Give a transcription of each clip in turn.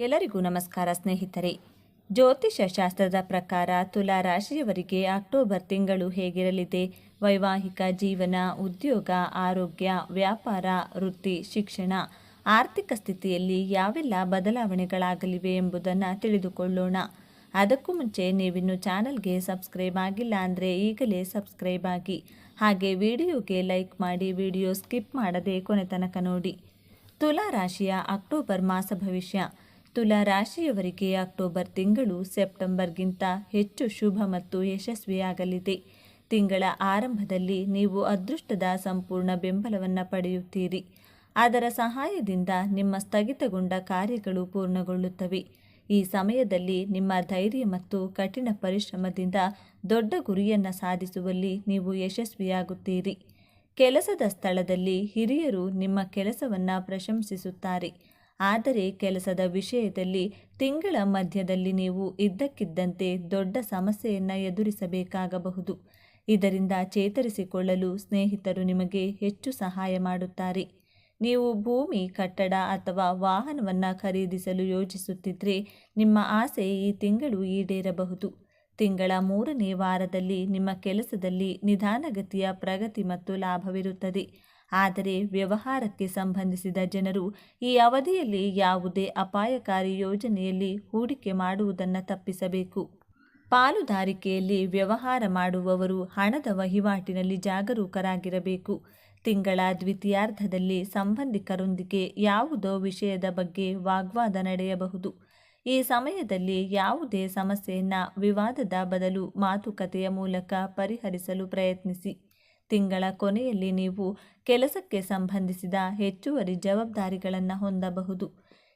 ಎಲ್ಲರಿಗೂ ನಮಸ್ಕಾರ ಸ್ನೇಹಿತರೆ. ಜ್ಯೋತಿಷ ಶಾಸ್ತ್ರದ ಪ್ರಕಾರ ತುಲಾ ರಾಶಿಯವರಿಗೆ ಅಕ್ಟೋಬರ್ ತಿಂಗಳು ಹೇಗಿರಲಿದೆ? ವೈವಾಹಿಕ ಜೀವನ, ಉದ್ಯೋಗ, ಆರೋಗ್ಯ, ವ್ಯಾಪಾರ, ವೃತ್ತಿ, ಶಿಕ್ಷಣ, ಆರ್ಥಿಕ ಸ್ಥಿತಿಯಲ್ಲಿ ಯಾವೆಲ್ಲ ಬದಲಾವಣೆಗಳಾಗಲಿವೆ ಎಂಬುದನ್ನು ತಿಳಿದುಕೊಳ್ಳೋಣ. ಅದಕ್ಕೂ ಮುಂಚೆ ನೀವಿನ್ನು ಚಾನಲ್ಗೆ ಸಬ್ಸ್ಕ್ರೈಬ್ ಆಗಿಲ್ಲ ಅಂದರೆ ಈಗಲೇ ಸಬ್ಸ್ಕ್ರೈಬ್ ಆಗಿ. ಹಾಗೆ ವಿಡಿಯೋಗೆ ಲೈಕ್ ಮಾಡಿ ವಿಡಿಯೋ ಸ್ಕಿಪ್ ಮಾಡದೆ ಕೊನೆ ತನಕ ನೋಡಿ. ತುಲಾ ರಾಶಿಯ ಅಕ್ಟೋಬರ್ ಮಾಸ ಭವಿಷ್ಯ. ತುಲಾ ರಾಶಿಯವರಿಗೆ ಅಕ್ಟೋಬರ್ ತಿಂಗಳು ಸೆಪ್ಟೆಂಬರ್ಗಿಂತ ಹೆಚ್ಚು ಶುಭ ಮತ್ತು ಯಶಸ್ವಿಯಾಗಲಿದೆ. ತಿಂಗಳ ಆರಂಭದಲ್ಲಿ ನೀವು ಅದೃಷ್ಟದ ಸಂಪೂರ್ಣ ಬೆಂಬಲವನ್ನು ಪಡೆಯುತ್ತೀರಿ. ಅದರ ಸಹಾಯದಿಂದ ನಿಮ್ಮ ಸ್ಥಗಿತಗೊಂಡ ಕಾರ್ಯಗಳು ಪೂರ್ಣಗೊಳ್ಳುತ್ತವೆ. ಈ ಸಮಯದಲ್ಲಿ ನಿಮ್ಮ ಧೈರ್ಯ ಮತ್ತು ಕಠಿಣ ಪರಿಶ್ರಮದಿಂದ ದೊಡ್ಡ ಗುರಿಯನ್ನು ಸಾಧಿಸುವಲ್ಲಿ ನೀವು ಯಶಸ್ವಿಯಾಗುತ್ತೀರಿ. ಕೆಲಸದ ಸ್ಥಳದಲ್ಲಿ ಹಿರಿಯರು ನಿಮ್ಮ ಕೆಲಸವನ್ನು ಪ್ರಶಂಸಿಸುತ್ತಾರೆ. ಆದರೆ ಕೆಲಸದ ವಿಷಯದಲ್ಲಿ ತಿಂಗಳ ಮಧ್ಯದಲ್ಲಿ ನೀವು ಇದ್ದಕ್ಕಿದ್ದಂತೆ ದೊಡ್ಡ ಸಮಸ್ಯೆಯನ್ನು ಎದುರಿಸಬೇಕಾಗಬಹುದು. ಇದರಿಂದ ಚೇತರಿಸಿಕೊಳ್ಳಲು ಸ್ನೇಹಿತರು ನಿಮಗೆ ಹೆಚ್ಚು ಸಹಾಯ ಮಾಡುತ್ತಾರೆ. ನೀವು ಭೂಮಿ, ಕಟ್ಟಡ ಅಥವಾ ವಾಹನವನ್ನು ಖರೀದಿಸಲು ಯೋಜಿಸುತ್ತಿದ್ದರೆ ನಿಮ್ಮ ಆಸೆ ಈ ತಿಂಗಳು ಈಡೇರಬಹುದು. ತಿಂಗಳ ಮೂರನೇ ವಾರದಲ್ಲಿ ನಿಮ್ಮ ಕೆಲಸದಲ್ಲಿ ನಿಧಾನಗತಿಯ ಪ್ರಗತಿ ಮತ್ತು ಲಾಭವಿರುತ್ತದೆ. ಆದರೆ ವ್ಯವಹಾರಕ್ಕೆ ಸಂಬಂಧಿಸಿದ ಜನರು ಈ ಅವಧಿಯಲ್ಲಿ ಯಾವುದೇ ಅಪಾಯಕಾರಿ ಯೋಜನೆಯಲ್ಲಿ ಹೂಡಿಕೆ ಮಾಡುವುದನ್ನು ತಪ್ಪಿಸಬೇಕು. ಪಾಲುದಾರಿಕೆಯಲ್ಲಿ ವ್ಯವಹಾರ ಮಾಡುವವರು ಹಣದ ವಹಿವಾಟಿನಲ್ಲಿ ಜಾಗರೂಕರಾಗಿರಬೇಕು. ತಿಂಗಳ ದ್ವಿತೀಯಾರ್ಧದಲ್ಲಿ ಸಂಬಂಧಿಕರೊಂದಿಗೆ ಯಾವುದೋ ವಿಷಯದ ಬಗ್ಗೆ ವಾಗ್ವಾದ ನಡೆಯಬಹುದು. ಈ ಸಮಯದಲ್ಲಿ ಯಾವುದೇ ಸಮಸ್ಯೆಯನ್ನು ವಿವಾದದ ಬದಲು ಮಾತುಕತೆಯ ಮೂಲಕ ಪರಿಹರಿಸಲು ಪ್ರಯತ್ನಿಸಿ. ತಿಂಗಳ ಕೊನೆಯಲ್ಲಿ ನೀವು ಕೆಲಸಕ್ಕೆ ಸಂಬಂಧಿಸಿದ ಹೆಚ್ಚುವರಿ ಜವಾಬ್ದಾರಿಗಳನ್ನು ಹೊಂದಬಹುದು.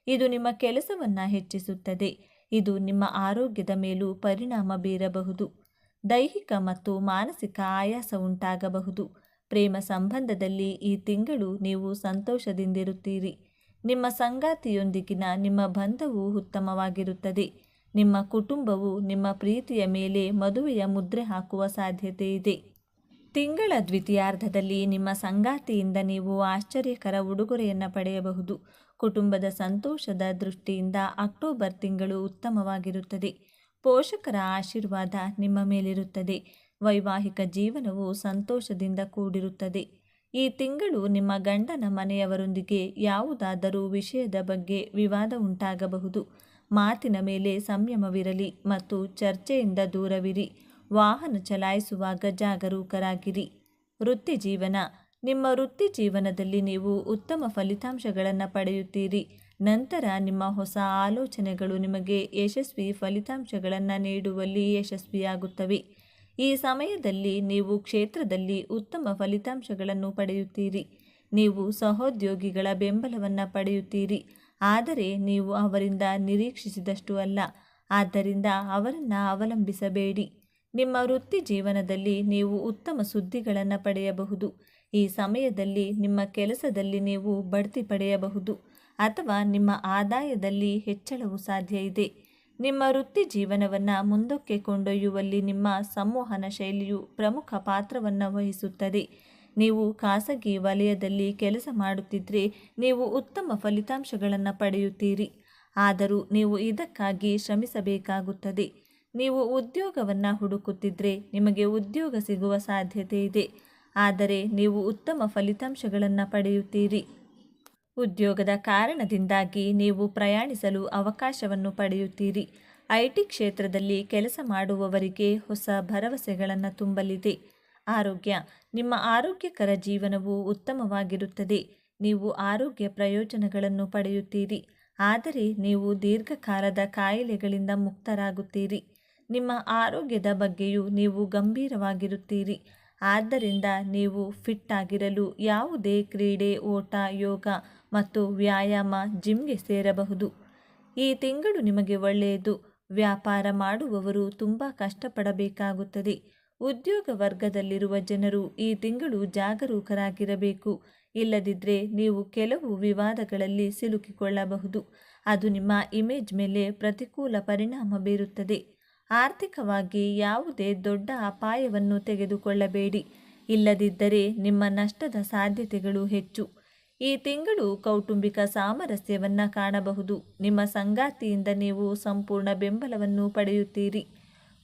ಇದು ನಿಮ್ಮ ಕೆಲಸವನ್ನು ಹೆಚ್ಚಿಸುತ್ತದೆ. ಇದು ನಿಮ್ಮ ಆರೋಗ್ಯದ ಮೇಲೂ ಪರಿಣಾಮ ಬೀರಬಹುದು. ದೈಹಿಕ ಮತ್ತು ಮಾನಸಿಕ ಆಯಾಸ ಉಂಟಾಗಬಹುದು. ಪ್ರೇಮ ಸಂಬಂಧದಲ್ಲಿ ಈ ತಿಂಗಳು ನೀವು ಸಂತೋಷದಿಂದಿರುತ್ತೀರಿ. ನಿಮ್ಮ ಸಂಗಾತಿಯೊಂದಿಗಿನ ನಿಮ್ಮ ಬಂಧವು ಉತ್ತಮವಾಗಿರುತ್ತದೆ. ನಿಮ್ಮ ಕುಟುಂಬವು ನಿಮ್ಮ ಪ್ರೀತಿಯ ಮೇಲೆ ಮದುವೆಯ ಮುದ್ರೆ ಹಾಕುವ ಸಾಧ್ಯತೆ ಇದೆ ತಿಂಗಳ ದ್ವಿತೀಯಾರ್ಧದಲ್ಲಿ ನಿಮ್ಮ ಸಂಗಾತಿಯಿಂದ ನೀವು ಆಶ್ಚರ್ಯಕರ ಉಡುಗೊರೆಯನ್ನು ಪಡೆಯಬಹುದು. ಕುಟುಂಬದ ಸಂತೋಷದ ದೃಷ್ಟಿಯಿಂದ ಅಕ್ಟೋಬರ್ ತಿಂಗಳು ಉತ್ತಮವಾಗಿರುತ್ತದೆ. ಪೋಷಕರ ಆಶೀರ್ವಾದ ನಿಮ್ಮ ಮೇಲಿರುತ್ತದೆ. ವೈವಾಹಿಕ ಜೀವನವು ಸಂತೋಷದಿಂದ ಕೂಡಿರುತ್ತದೆ. ಈ ತಿಂಗಳು ನಿಮ್ಮ ಗಂಡನ ಮನೆಯವರೊಂದಿಗೆ ಯಾವುದಾದರೂ ವಿಷಯದ ಬಗ್ಗೆ ವಿವಾದ ಉಂಟಾಗಬಹುದು. ಮಾತಿನ ಮೇಲೆ ಸಂಯಮವಿರಲಿ ಮತ್ತು ಚರ್ಚೆಯಿಂದ ದೂರವಿರಿ. ವಾಹನ ಚಲಾಯಿಸುವಾಗ ಜಾಗರೂಕರಾಗಿರಿ ವೃತ್ತಿ ಜೀವನ. ನಿಮ್ಮ ವೃತ್ತಿ ಜೀವನದಲ್ಲಿ ನೀವು ಉತ್ತಮ ಫಲಿತಾಂಶಗಳನ್ನು ಪಡೆಯುತ್ತೀರಿ. ನಂತರ ನಿಮ್ಮ ಹೊಸ ಆಲೋಚನೆಗಳು ನಿಮಗೆ ಯಶಸ್ವಿ ಫಲಿತಾಂಶಗಳನ್ನು ನೀಡುವಲ್ಲಿ ಯಶಸ್ವಿಯಾಗುತ್ತವೆ. ಈ ಸಮಯದಲ್ಲಿ ನೀವು ಕ್ಷೇತ್ರದಲ್ಲಿ ಉತ್ತಮ ಫಲಿತಾಂಶಗಳನ್ನು ಪಡೆಯುತ್ತೀರಿ. ನೀವು ಸಹೋದ್ಯೋಗಿಗಳ ಬೆಂಬಲವನ್ನು ಪಡೆಯುತ್ತೀರಿ. ಆದರೆ ನೀವು ಅವರಿಂದ ನಿರೀಕ್ಷಿಸಿದಷ್ಟು ಅಲ್ಲ. ಆದ್ದರಿಂದ ಅವರನ್ನು ಅವಲಂಬಿಸಬೇಡಿ. ನಿಮ್ಮ ವೃತ್ತಿ ಜೀವನದಲ್ಲಿ ನೀವು ಉತ್ತಮ ಸುದ್ದಿಗಳನ್ನು ಪಡೆಯಬಹುದು. ಈ ಸಮಯದಲ್ಲಿ ನಿಮ್ಮ ಕೆಲಸದಲ್ಲಿ ನೀವು ಬಡ್ತಿ ಪಡೆಯಬಹುದು ಅಥವಾ ನಿಮ್ಮ ಆದಾಯದಲ್ಲಿ ಹೆಚ್ಚಳವು ಸಾಧ್ಯ ಇದೆ. ನಿಮ್ಮ ವೃತ್ತಿ ಜೀವನವನ್ನು ಮುಂದಕ್ಕೆ ಕೊಂಡೊಯ್ಯುವಲ್ಲಿ ನಿಮ್ಮ ಸಂವಹನ ಶೈಲಿಯು ಪ್ರಮುಖ ಪಾತ್ರವನ್ನು ವಹಿಸುತ್ತದೆ. ನೀವು ಖಾಸಗಿ ವಲಯದಲ್ಲಿ ಕೆಲಸ ಮಾಡುತ್ತಿದ್ದರೆ ನೀವು ಉತ್ತಮ ಫಲಿತಾಂಶಗಳನ್ನು ಪಡೆಯುತ್ತೀರಿ. ಆದರೂ ನೀವು ಇದಕ್ಕಾಗಿ ಶ್ರಮಿಸಬೇಕಾಗುತ್ತದೆ. ನೀವು ಉದ್ಯೋಗವನ್ನು ಹುಡುಕುತ್ತಿದ್ದರೆ ನಿಮಗೆ ಉದ್ಯೋಗ ಸಿಗುವ ಸಾಧ್ಯತೆ ಇದೆ. ಆದರೆ ನೀವು ಉತ್ತಮ ಫಲಿತಾಂಶಗಳನ್ನು ಪಡೆಯುತ್ತೀರಿ. ಉದ್ಯೋಗದ ಕಾರಣದಿಂದಾಗಿ ನೀವು ಪ್ರಯಾಣಿಸಲು ಅವಕಾಶವನ್ನು ಪಡೆಯುತ್ತೀರಿ. ಐ ಟಿ ಕ್ಷೇತ್ರದಲ್ಲಿ ಕೆಲಸ ಮಾಡುವವರಿಗೆ ಹೊಸ ಭರವಸೆಗಳನ್ನು ತುಂಬಲಿದೆ. ಆರೋಗ್ಯ, ನಿಮ್ಮ ಆರೋಗ್ಯಕರ ಜೀವನವು ಉತ್ತಮವಾಗಿರುತ್ತದೆ. ನೀವು ಆರೋಗ್ಯ ಪ್ರಯೋಜನಗಳನ್ನು ಪಡೆಯುತ್ತೀರಿ. ಆದರೆ ನೀವು ದೀರ್ಘಕಾಲದ ಕಾಯಿಲೆಗಳಿಂದ ಮುಕ್ತರಾಗುತ್ತೀರಿ. ನಿಮ್ಮ ಆರೋಗ್ಯದ ಬಗ್ಗೆಯೂ ನೀವು ಗಂಭೀರವಾಗಿರುತ್ತೀರಿ. ಆದ್ದರಿಂದ ನೀವು ಫಿಟ್ ಆಗಿರಲು ಯಾವುದೇ ಕ್ರೀಡೆ, ಓಟ, ಯೋಗ ಮತ್ತು ವ್ಯಾಯಾಮ ಜಿಮ್ಗೆ ಸೇರಬಹುದು. ಈ ತಿಂಗಳು ನಿಮಗೆ ಒಳ್ಳೆಯದು. ವ್ಯಾಪಾರ ಮಾಡುವವರು ತುಂಬ ಕಷ್ಟಪಡಬೇಕಾಗುತ್ತದೆ. ಉದ್ಯೋಗ ವರ್ಗದಲ್ಲಿರುವ ಜನರು ಈ ತಿಂಗಳು ಜಾಗರೂಕರಾಗಿರಬೇಕು. ಇಲ್ಲದಿದ್ದರೆ ನೀವು ಕೆಲವು ವಿವಾದಗಳಲ್ಲಿ ಸಿಲುಕಿಕೊಳ್ಳಬಹುದು. ಅದು ನಿಮ್ಮ ಇಮೇಜ್ ಮೇಲೆ ಪ್ರತಿಕೂಲ ಪರಿಣಾಮ ಬೀರುತ್ತದೆ. ಆರ್ಥಿಕವಾಗಿ ಯಾವುದೇ ದೊಡ್ಡ ಅಪಾಯವನ್ನು ತೆಗೆದುಕೊಳ್ಳಬೇಡಿ. ಇಲ್ಲದಿದ್ದರೆ ನಿಮ್ಮ ನಷ್ಟದ ಸಾಧ್ಯತೆಗಳು ಹೆಚ್ಚು. ಈ ತಿಂಗಳು ಕೌಟುಂಬಿಕ ಸಾಮರಸ್ಯವನ್ನು ಕಾಣಬಹುದು. ನಿಮ್ಮ ಸಂಗಾತಿಯಿಂದ ನೀವು ಸಂಪೂರ್ಣ ಬೆಂಬಲವನ್ನು ಪಡೆಯುತ್ತೀರಿ.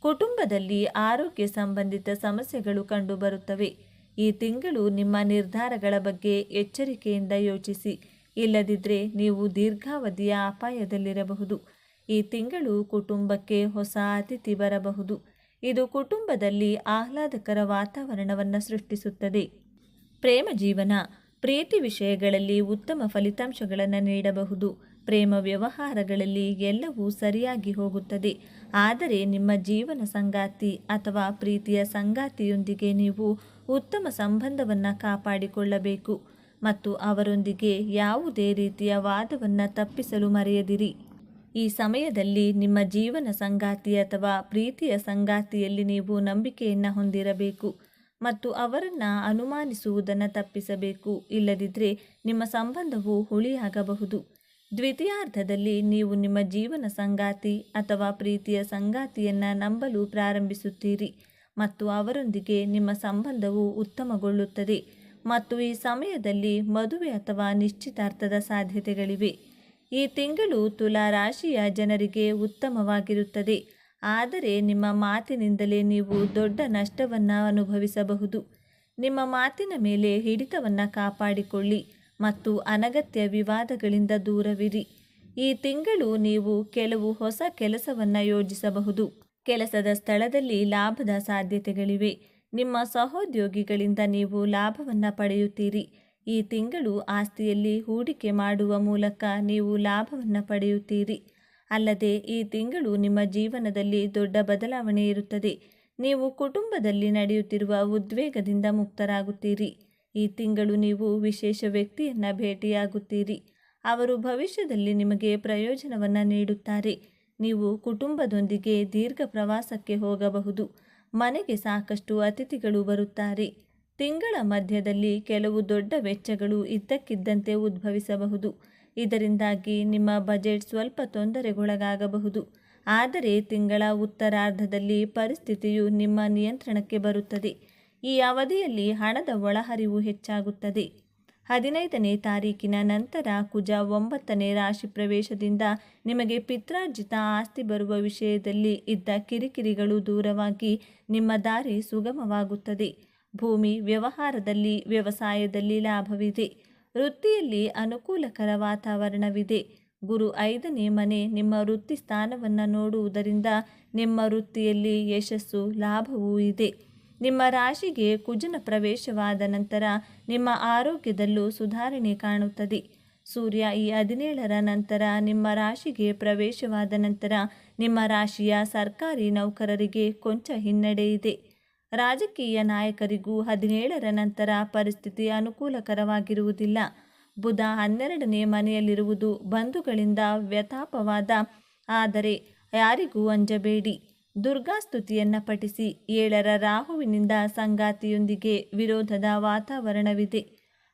ಕುಟುಂಬದಲ್ಲಿ ಆರೋಗ್ಯ ಸಂಬಂಧಿತ ಸಮಸ್ಯೆಗಳು ಕಂಡುಬರುತ್ತವೆ. ಈ ತಿಂಗಳು ನಿಮ್ಮ ನಿರ್ಧಾರಗಳ ಬಗ್ಗೆ ಎಚ್ಚರಿಕೆಯಿಂದ ಯೋಚಿಸಿ. ಇಲ್ಲದಿದ್ದರೆ ನೀವು ದೀರ್ಘಾವಧಿಯ ಅಪಾಯದಲ್ಲಿರಬಹುದು. ಈ ತಿಂಗಳು ಕುಟುಂಬಕ್ಕೆ ಹೊಸ ಅತಿಥಿ ಬರಬಹುದು. ಇದು ಕುಟುಂಬದಲ್ಲಿ ಆಹ್ಲಾದಕರ ವಾತಾವರಣವನ್ನು ಸೃಷ್ಟಿಸುತ್ತದೆ. ಪ್ರೇಮ ಜೀವನ, ಪ್ರೀತಿ ವಿಷಯಗಳಲ್ಲಿ ಉತ್ತಮ ಫಲಿತಾಂಶಗಳನ್ನು ನೀಡಬಹುದು. ಪ್ರೇಮ ವ್ಯವಹಾರಗಳಲ್ಲಿ ಎಲ್ಲವೂ ಸರಿಯಾಗಿ ಹೋಗುತ್ತದೆ. ಆದರೆ ನಿಮ್ಮ ಜೀವನ ಸಂಗಾತಿ ಅಥವಾ ಪ್ರೀತಿಯ ಸಂಗಾತಿಯೊಂದಿಗೆ ನೀವು ಉತ್ತಮ ಸಂಬಂಧವನ್ನು ಕಾಪಾಡಿಕೊಳ್ಳಬೇಕು. ಮತ್ತು ಅವರೊಂದಿಗೆ ಯಾವುದೇ ರೀತಿಯ ವಾದವನ್ನು ತಪ್ಪಿಸಲು ಮರೆಯದಿರಿ. ಈ ಸಮಯದಲ್ಲಿ ನಿಮ್ಮ ಜೀವನ ಸಂಗಾತಿ ಅಥವಾ ಪ್ರೀತಿಯ ಸಂಗಾತಿಯಲ್ಲಿ ನೀವು ನಂಬಿಕೆಯನ್ನು ಹೊಂದಿರಬೇಕು ಮತ್ತು ಅವರನ್ನು ಅನುಮಾನಿಸುವುದನ್ನು ತಪ್ಪಿಸಬೇಕು. ಇಲ್ಲದಿದ್ದರೆ ನಿಮ್ಮ ಸಂಬಂಧವು ಹುಳಿಯಾಗಬಹುದು. ದ್ವಿತೀಯಾರ್ಧದಲ್ಲಿ ನೀವು ನಿಮ್ಮ ಜೀವನ ಸಂಗಾತಿ ಅಥವಾ ಪ್ರೀತಿಯ ಸಂಗಾತಿಯನ್ನು ನಂಬಲು ಪ್ರಾರಂಭಿಸುತ್ತೀರಿ ಮತ್ತು ಅವರೊಂದಿಗೆ ನಿಮ್ಮ ಸಂಬಂಧವು ಉತ್ತಮಗೊಳ್ಳುತ್ತದೆ ಮತ್ತು ಈ ಸಮಯದಲ್ಲಿ ಮದುವೆ ಅಥವಾ ನಿಶ್ಚಿತಾರ್ಥದ ಸಾಧ್ಯತೆಗಳಿವೆ. ಈ ತಿಂಗಳು ತುಲಾ ರಾಶಿಯ ಜನರಿಗೆ ಉತ್ತಮವಾಗಿರುತ್ತದೆ. ಆದರೆ ನಿಮ್ಮ ಮಾತಿನಿಂದಲೇ ನೀವು ದೊಡ್ಡ ನಷ್ಟವನ್ನು ಅನುಭವಿಸಬಹುದು. ನಿಮ್ಮ ಮಾತಿನ ಮೇಲೆ ಹಿಡಿತವನ್ನು ಕಾಪಾಡಿಕೊಳ್ಳಿ ಮತ್ತು ಅನಗತ್ಯ ವಿವಾದಗಳಿಂದ ದೂರವಿರಿ. ಈ ತಿಂಗಳು ನೀವು ಕೆಲವು ಹೊಸ ಕೆಲಸವನ್ನು ಯೋಜಿಸಬಹುದು. ಕೆಲಸದ ಸ್ಥಳದಲ್ಲಿ ಲಾಭದ ಸಾಧ್ಯತೆಗಳಿವೆ. ನಿಮ್ಮ ಸಹೋದ್ಯೋಗಿಗಳಿಂದ ನೀವು ಲಾಭವನ್ನು ಪಡೆಯುತ್ತೀರಿ. ಈ ತಿಂಗಳು ಆಸ್ತಿಯಲ್ಲಿ ಹೂಡಿಕೆ ಮಾಡುವ ಮೂಲಕ ನೀವು ಲಾಭವನ್ನು ಪಡೆಯುತ್ತೀರಿ. ಅಲ್ಲದೆ ಈ ತಿಂಗಳು ನಿಮ್ಮ ಜೀವನದಲ್ಲಿ ದೊಡ್ಡ ಬದಲಾವಣೆ ಇರುತ್ತದೆ. ನೀವು ಕುಟುಂಬದಲ್ಲಿ ನಡೆಯುತ್ತಿರುವ ಉದ್ವೇಗದಿಂದ ಮುಕ್ತರಾಗುತ್ತೀರಿ. ಈ ತಿಂಗಳು ನೀವು ವಿಶೇಷ ವ್ಯಕ್ತಿಯನ್ನು ಭೇಟಿಯಾಗುತ್ತೀರಿ. ಅವರು ಭವಿಷ್ಯದಲ್ಲಿ ನಿಮಗೆ ಪ್ರಯೋಜನವನ್ನು ನೀಡುತ್ತಾರೆ. ನೀವು ಕುಟುಂಬದೊಂದಿಗೆ ದೀರ್ಘ ಪ್ರವಾಸಕ್ಕೆ ಹೋಗಬಹುದು. ಮನೆಗೆ ಸಾಕಷ್ಟು ಅತಿಥಿಗಳು ಬರುತ್ತಾರೆ. ತಿಂಗಳ ಮಧ್ಯದಲ್ಲಿ ಕೆಲವು ದೊಡ್ಡ ವೆಚ್ಚಗಳು ಇದ್ದಕ್ಕಿದ್ದಂತೆ ಉದ್ಭವಿಸಬಹುದು. ಇದರಿಂದಾಗಿ ನಿಮ್ಮ ಬಜೆಟ್ ಸ್ವಲ್ಪ ತೊಂದರೆಗೊಳಗಾಗಬಹುದು. ಆದರೆ ತಿಂಗಳ ಉತ್ತರಾರ್ಧದಲ್ಲಿ ಪರಿಸ್ಥಿತಿಯು ನಿಮ್ಮ ನಿಯಂತ್ರಣಕ್ಕೆ ಬರುತ್ತದೆ. ಈ ಅವಧಿಯಲ್ಲಿ ಹಣದ ಒಳಹರಿವು ಹೆಚ್ಚಾಗುತ್ತದೆ. ಹದಿನೈದನೇ ತಾರೀಕಿನ ನಂತರ ಕುಜ ಒಂಬತ್ತನೇ ರಾಶಿ ಪ್ರವೇಶದಿಂದ ನಿಮಗೆ ಪಿತ್ರಾರ್ಜಿತ ಆಸ್ತಿ ಬರುವ ವಿಷಯದಲ್ಲಿ ಇದ್ದ ಕಿರಿಕಿರಿಗಳು ದೂರವಾಗಿ ನಿಮ್ಮ ದಾರಿ ಸುಗಮವಾಗುತ್ತದೆ. ಭೂಮಿ ವ್ಯವಹಾರದಲ್ಲಿ, ವ್ಯವಸಾಯದಲ್ಲಿ ಲಾಭವಿದೆ. ವೃತ್ತಿಯಲ್ಲಿ ಅನುಕೂಲಕರ ವಾತಾವರಣವಿದೆ. ಗುರು ಐದನೇ ಮನೆ, ನಿಮ್ಮ ವೃತ್ತಿ ಸ್ಥಾನವನ್ನು ನೋಡುವುದರಿಂದ ನಿಮ್ಮ ವೃತ್ತಿಯಲ್ಲಿ ಯಶಸ್ಸು, ಲಾಭವೂ ಇದೆ. ನಿಮ್ಮ ರಾಶಿಗೆ ಕುಜನ ಪ್ರವೇಶವಾದ ನಂತರ ನಿಮ್ಮ ಆರೋಗ್ಯದಲ್ಲೂ ಸುಧಾರಣೆ ಕಾಣುತ್ತದೆ. ಸೂರ್ಯ ಈ ಹದಿನೇಳರ ನಂತರ ನಿಮ್ಮ ರಾಶಿಗೆ ಪ್ರವೇಶವಾದ ನಂತರ ನಿಮ್ಮ ರಾಶಿಯ ಸರ್ಕಾರಿ ನೌಕರರಿಗೆ ಕೊಂಚ ಹಿನ್ನಡೆ ಇದೆ. ರಾಜಕೀಯ ನಾಯಕರಿಗೂ ಹದಿನೇಳರ ನಂತರ ಪರಿಸ್ಥಿತಿ ಅನುಕೂಲಕರವಾಗಿರುವುದಿಲ್ಲ. ಬುಧ ಹನ್ನೆರಡನೇ ಮನೆಯಲ್ಲಿರುವುದು ಬಂಧುಗಳಿಂದ ವ್ಯತಾಪವಾದ ಆದರೆ ಯಾರಿಗೂ ಅಂಜಬೇಡಿ. ದುರ್ಗಾಸ್ತುತಿಯನ್ನು ಪಠಿಸಿ ಏಳರ ರಾಹುವಿನಿಂದ ಸಂಗಾತಿಯೊಂದಿಗೆ ವಿರೋಧದ ವಾತಾವರಣವಿದೆ.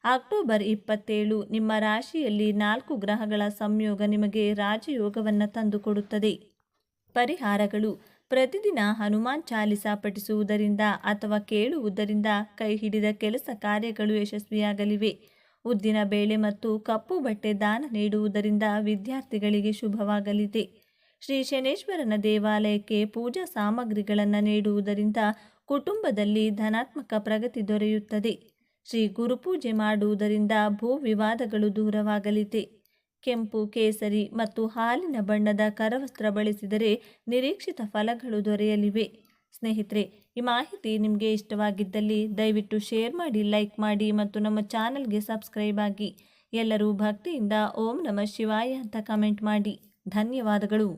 ಅಕ್ಟೋಬರ್ ಇಪ್ಪತ್ತೇಳು ನಿಮ್ಮ ರಾಶಿಯಲ್ಲಿ ನಾಲ್ಕು ಗ್ರಹಗಳ ಸಂಯೋಗ ನಿಮಗೆ ರಾಜಯೋಗವನ್ನು ತಂದುಕೊಡುತ್ತದೆ. ಪರಿಹಾರಗಳು. ಪ್ರತಿದಿನ ಹನುಮಾನ್ ಚಾಲಿಸ ಪಠಿಸುವುದರಿಂದ ಅಥವಾ ಕೇಳುವುದರಿಂದ ಕೈ ಹಿಡಿದ ಕೆಲಸ ಕಾರ್ಯಗಳು ಯಶಸ್ವಿಯಾಗಲಿವೆ. ಉದ್ದಿನ ಬೇಳೆ ಮತ್ತು ಕಪ್ಪು ಬಟ್ಟೆ ದಾನ ನೀಡುವುದರಿಂದ ವಿದ್ಯಾರ್ಥಿಗಳಿಗೆ ಶುಭವಾಗಲಿದೆ. ಶ್ರೀ ಶನೇಶ್ವರನ ದೇವಾಲಯಕ್ಕೆ ಪೂಜಾ ಸಾಮಗ್ರಿಗಳನ್ನು ನೀಡುವುದರಿಂದ ಕುಟುಂಬದಲ್ಲಿ ಧನಾತ್ಮಕ ಪ್ರಗತಿ ದೊರೆಯುತ್ತದೆ. ಶ್ರೀ ಗುರುಪೂಜೆ ಮಾಡುವುದರಿಂದ ಭೂ ವಿವಾದಗಳು ದೂರವಾಗಲಿದೆ. ಕೆಂಪು, ಕೇಸರಿ ಮತ್ತು ಹಾಲಿನ ಬಣ್ಣದ ಕರವಸ್ತ್ರ ಬಳಸಿದರೆ ನಿರೀಕ್ಷಿತ ಫಲಗಳು ದೊರೆಯಲಿವೆ. ಸ್ನೇಹಿತರೆ, ಈ ಮಾಹಿತಿ ನಿಮಗೆ ಇಷ್ಟವಾಗಿದ್ದಲ್ಲಿ ದಯವಿಟ್ಟು ಶೇರ್ ಮಾಡಿ, ಲೈಕ್ ಮಾಡಿ ಮತ್ತು ನಮ್ಮ ಚಾನಲ್ಗೆ ಸಬ್ಸ್ಕ್ರೈಬ್ ಆಗಿ. ಎಲ್ಲರೂ ಭಕ್ತಿಯಿಂದ ಓಂ ನಮಃ ಶಿವಾಯ ಅಂತ ಕಮೆಂಟ್ ಮಾಡಿ. ಧನ್ಯವಾದಗಳು.